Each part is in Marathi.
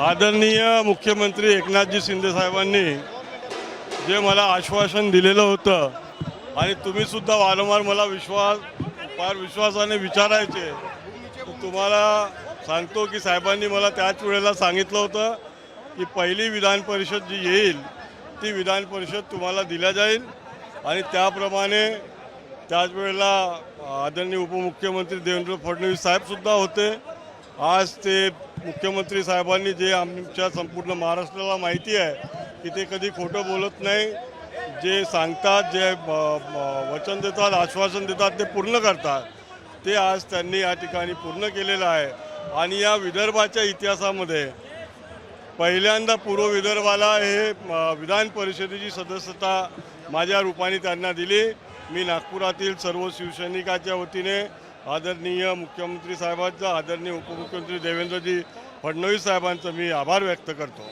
आदरणीय मुख्यमंत्री एकनाथजी शिंदे साहेबांनी जे मला आश्वासन दिलेलं होतं आणि तुम्ही सुद्धा वारंवार मला विश्वास फार विश्वासाने विचारायचे तुम्हाला सांगतो की साहेबांनी मला त्याच वेळेला सांगितलं होतं की पहिली विधान परिषद जी येईल ती विधान परिषद तुम्हाला दिल्या जाईल आणि त्याप्रमाणे त्याच वेळेला आदरणीय उपमुख्यमंत्री देवेंद्र फडणवीस साहेबसुद्धा होते. आज ते मुख्यमंत्री साहेबांनी जे आमच्या संपूर्ण महाराष्ट्राला माहिती आहे की ते कधी खोटं बोलत नाही. जे सांगतात जे ब- वचन देतात आश्वासन देतात ते पूर्ण करतात. ते आज त्यांनी या ठिकाणी पूर्ण केलेलं आहे. आणि या विदर्भाच्या इतिहासामध्ये पहिल्यांदा पूर्व विदर्भाला हे विधान परिषदेची सदस्यता माझ्या रूपाने त्यांना दिली. मी नागपुरातील सर्व शिवसैनिकाच्या वतीने आदरणीय मुख्यमंत्री साहेबांचा आदरणीय उपमुख्यमंत्री देवेंद्रजी फडणवीस साहेबांचा मी आभार व्यक्त करतो.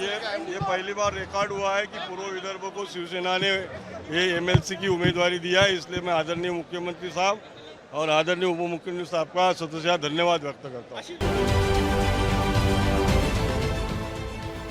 है ये पहली बार रिकॉर्ड हुआ है कि पूर्व विदर्भ को शिवसेना ने ये एमएलसी की उम्मीदवारी दिया है इसलिए मैं आदरणीय मुख्यमंत्री साहब और आदरणीय उप मुख्यमंत्री साहब का सदस्य धन्यवाद व्यक्त करता हूँ।